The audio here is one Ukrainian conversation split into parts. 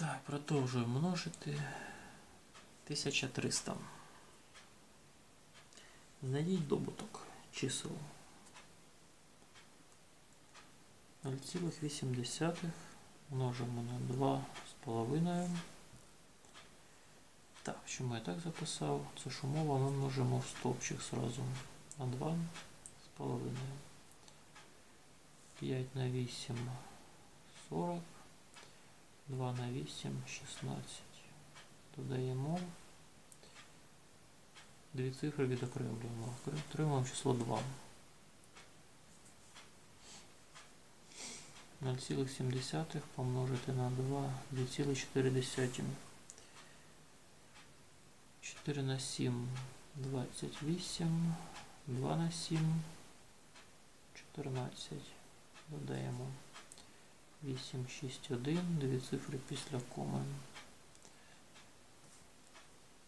Так, продовжую множити 1300. Знайдіть добуток чисел 0,8 множимо на 2,5. Так, чому я так записав? Це ж умова ми множимо в стовпчик сразу на 2,5. 5 на 8 40. 2 на 8 16. Додаємо. Дві цифри відокремлюємо. Отримуємо число 2. 0,7 помножити на 2, 2,4. 4 на 7, 28, 2 на 7, 14. Додаємо 8, 6, 1, дві цифри після коми.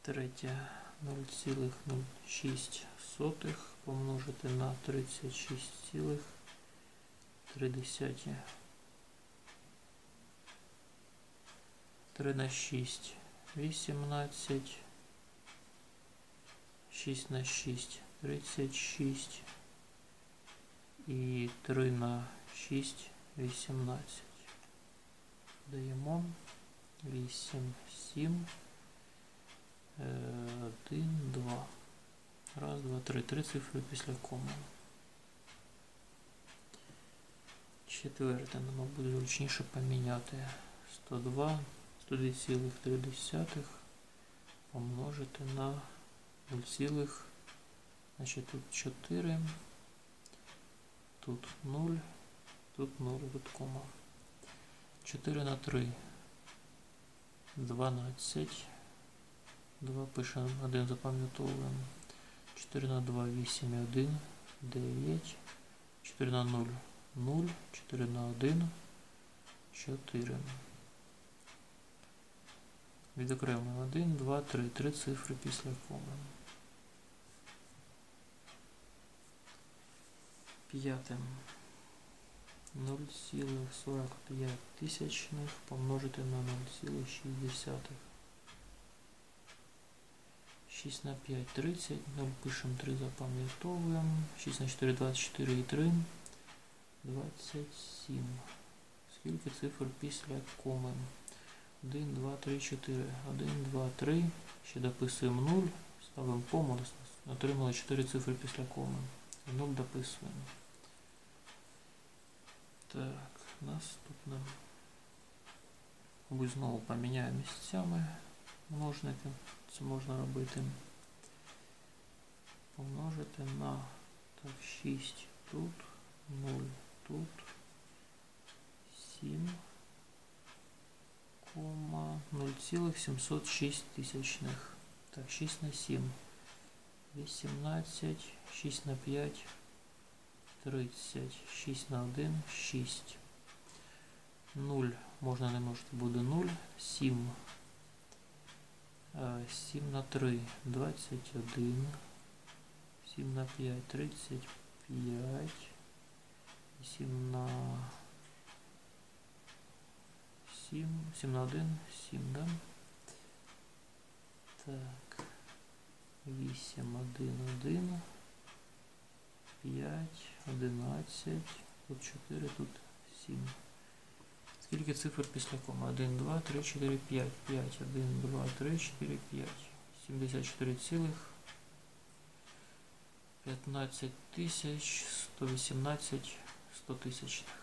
Третє 0,06 помножити на 36,3. 3 на 6, 18, 6 на 6, 36 і 3 на 6, 18. Даємо 8, 7, 1, 2. Раз, два, три. Три цифри після коми. Четверте, нам буде зручніше поміняти 102, 102,3 помножити на 0, значить тут 4, тут 0, тут 0, тут кома. 4 на 3, 12, 2 пишемо, 1 запам'ятовуємо. 4 на 2, 8 і 1, 9, 4 на 0, 0, 4 на 1, 4. Відокремлюємо 1, 2, 3, 3 цифри після коми. П'яте. 0,45 тисячних помножити на 0,6. 6 на 5 30, 0 пишемо 3 запам'ятовуємо. 6 на 4 24 і 3. 27. Скільки цифр після коми? 1, 2, 3, 4. 1, 2, 3. Ще дописуємо 0. Ставимо кому. Отримали 4 цифри після коми. 0 дописуємо. Так, наступне. Мабуть, знову поміняємо місцями множники. Це можна робити. Помножити на так, 6 тут, 0 тут, 7, 0,706 тисячних. Так, 6 на 7. 18, 6 на 5, 30, 6 на 1, 6. 0 можна не можете буде 0, 7. 7 на 3, 21. 7 на 5, 35. 7 на 7, 7 на 1, 7, да? Так. 8, 1, 1. 5, 11, тут 4, тут 7. Скільки цифр після коми? 1, 2, 3, 4, 5, 5, 1, 2, 3, 4, 5. 74 цілих. 15 тисяч, 118, 100 тисячних.